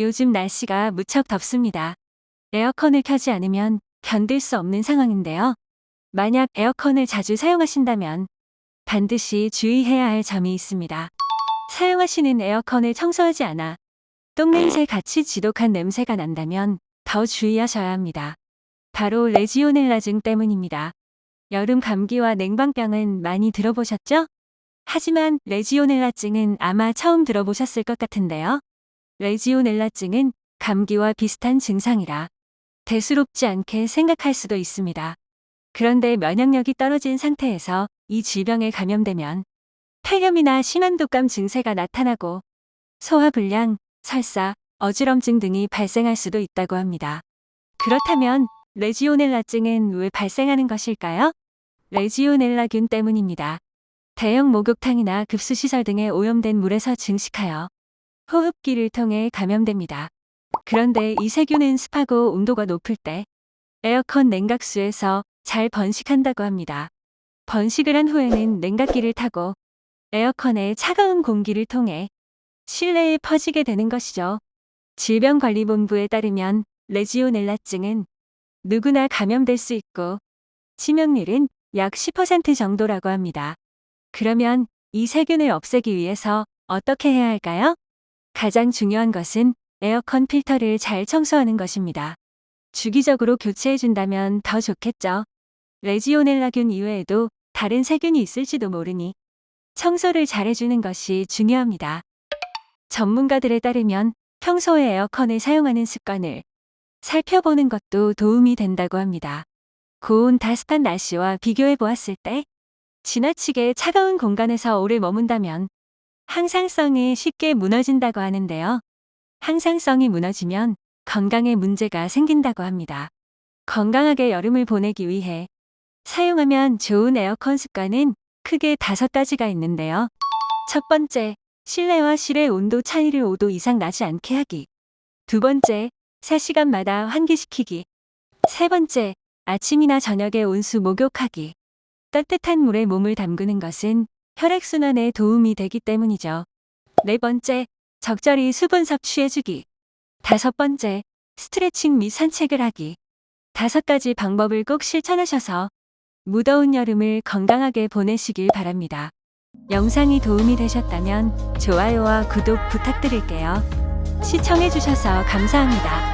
요즘 날씨가 무척 덥습니다. 에어컨을 켜지 않으면 견딜 수 없는 상황인데요. 만약 에어컨을 자주 사용하신다면 반드시 주의해야 할 점이 있습니다. 사용하시는 에어컨을 청소하지 않아 똥냄새 같이 지독한 냄새가 난다면 더 주의하셔야 합니다. 바로 레지오넬라증 때문입니다. 여름 감기와 냉방병은 많이 들어보셨죠? 하지만 레지오넬라증은 아마 처음 들어보셨을 것 같은데요. 레지오넬라증은 감기와 비슷한 증상이라 대수롭지 않게 생각할 수도 있습니다. 그런데 면역력이 떨어진 상태에서 이 질병에 감염되면 폐렴이나 심한 독감 증세가 나타나고 소화불량, 설사, 어지럼증 등이 발생할 수도 있다고 합니다. 그렇다면 레지오넬라증은 왜 발생하는 것일까요? 레지오넬라균 때문입니다. 대형 목욕탕이나 급수시설 등에 오염된 물에서 증식하여 호흡기를 통해 감염됩니다. 그런데 이 세균은 습하고 온도가 높을 때 에어컨 냉각수에서 잘 번식한다고 합니다. 번식을 한 후에는 냉각기를 타고 에어컨의 차가운 공기를 통해 실내에 퍼지게 되는 것이죠. 질병관리본부에 따르면 레지오넬라증은 누구나 감염될 수 있고 치명률은 약 10% 정도라고 합니다. 그러면 이 세균을 없애기 위해서 어떻게 해야 할까요? 가장 중요한 것은 에어컨 필터를 잘 청소하는 것입니다. 주기적으로 교체해준다면 더 좋겠죠. 레지오넬라균 이외에도 다른 세균이 있을지도 모르니 청소를 잘해주는 것이 중요합니다. 전문가들에 따르면 평소에 에어컨을 사용하는 습관을 살펴보는 것도 도움이 된다고 합니다. 고온 다습한 날씨와 비교해 보았을 때 지나치게 차가운 공간에서 오래 머문다면 항상성이 쉽게 무너진다고 하는데요. 항상성이 무너지면 건강에 문제가 생긴다고 합니다. 건강하게 여름을 보내기 위해 사용하면 좋은 에어컨 습관은 크게 다섯 가지가 있는데요. 첫 번째, 실내와 실외 온도 차이를 5도 이상 나지 않게 하기. 두 번째, 3시간마다 환기시키기. 세 번째, 아침이나 저녁에 온수 목욕하기. 따뜻한 물에 몸을 담그는 것은 혈액순환에 도움이 되기 때문이죠. 네 번째, 적절히 수분 섭취해주기. 다섯 번째, 스트레칭 및 산책을 하기. 다섯 가지 방법을 꼭 실천하셔서 무더운 여름을 건강하게 보내시길 바랍니다. 영상이 도움이 되셨다면 좋아요와 구독 부탁드릴게요. 시청해주셔서 감사합니다.